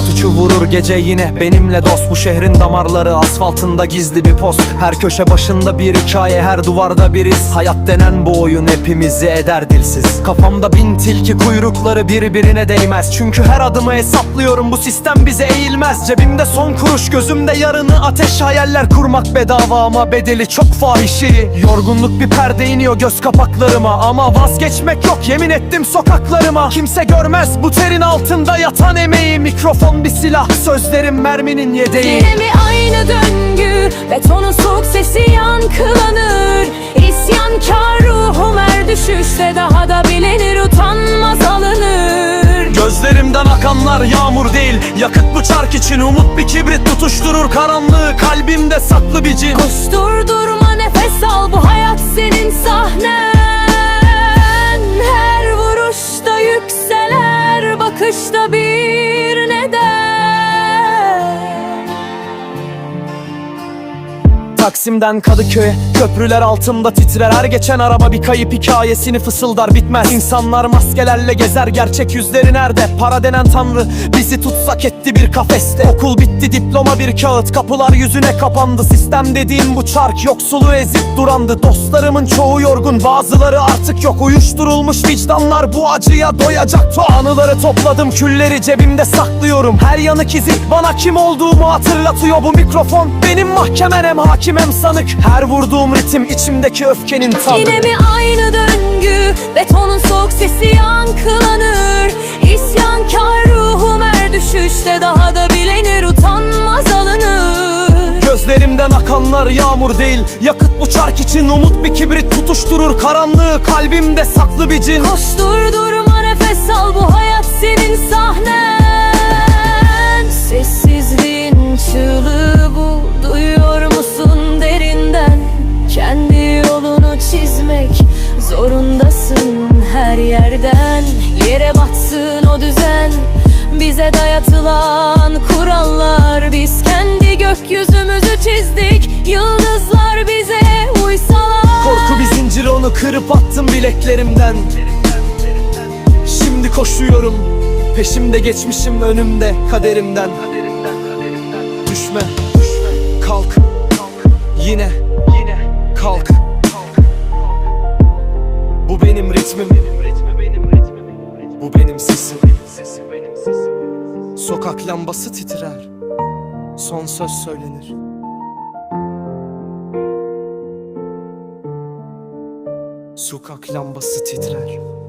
Saat üçü vurur gece yine. Benimle dost Bu şehrin damarları asfaltında gizli bir post. Her köşe başında bir hikaye her duvarda bir iz. Hayat denen bu oyun hepimizi eder dilsiz. Kafamda bin tilki kuyrukları birbirine değmez. Çünkü her adımı hesaplıyorum bu sistem bize eğilmez. Cebimde son kuruş gözümde yarını ateş. Hayaller kurmak bedava ama bedeli çok fahişi. Yorgunluk bir perde iniyor göz kapaklarıma. Ama vazgeçmek yok yemin ettim sokaklarıma. Kimse görmez bu terin altında yatan emeği. Mikrofon bir silah sözlerim merminin yedeği. Yine mi aynı döngü Betonun soğuk sesi yankılanır. İsyankar ruhum her düşüşte Daha da bilinir utanmaz alınır. Gözlerimden akanlar yağmur değil Yakıt bu çark için umut bir kibrit tutuşturur karanlığı. Kalbimde saklı bir cin. Koştur durma Taksim'den Kadıköy'e. Köprüler altımda titrer. Her geçen araba bir kayıp hikayesini fısıldar bitmez. İnsanlar maskelerle gezer. Gerçek yüzleri nerede? Para denen tanrı bizi tutsak etti bir kafeste. Okul bitti diploma bir kağıt. Kapılar yüzüne kapandı. Sistem dediğim bu çark yoksulu ezip durandı. Dostlarımın çoğu yorgun. Bazıları artık yok. Uyuşturulmuş vicdanlar bu acıya doyacak. O anıları topladım. Külleri cebimde saklıyorum. Her yanık izi bana kim olduğumu hatırlatıyor. Bu mikrofon benim mahkemen hem hakim hem sanık Her vurduğum ritim içimdeki öfkenin tadı. Yine mi aynı döngü? Betonun soğuk sesi yankılanır. İsyankar ruhum her düşüşte Daha da bilinir utanmaz alınır. Gözlerimden akanlar yağmur değil Yakıt bu çark için umut bir kibrit tutuşturur Karanlığı kalbimde saklı bir cin. Koştur durma nefes al bu hayat senin sahnen Yere batsın o düzen Bize dayatılan kurallar. Biz kendi gökyüzümüzü çizdik Yıldızlar bize uysalar. Korku bir zincir onu kırıp attım bileklerimden. Şimdi koşuyorum Peşimde geçmişim önümde kaderimden. Düşme Kalk Yine Kalk. Bu benim ritmim Bu benim sesim. Sokak lambası titrer. Son söz söylenir. Sokak lambası titrer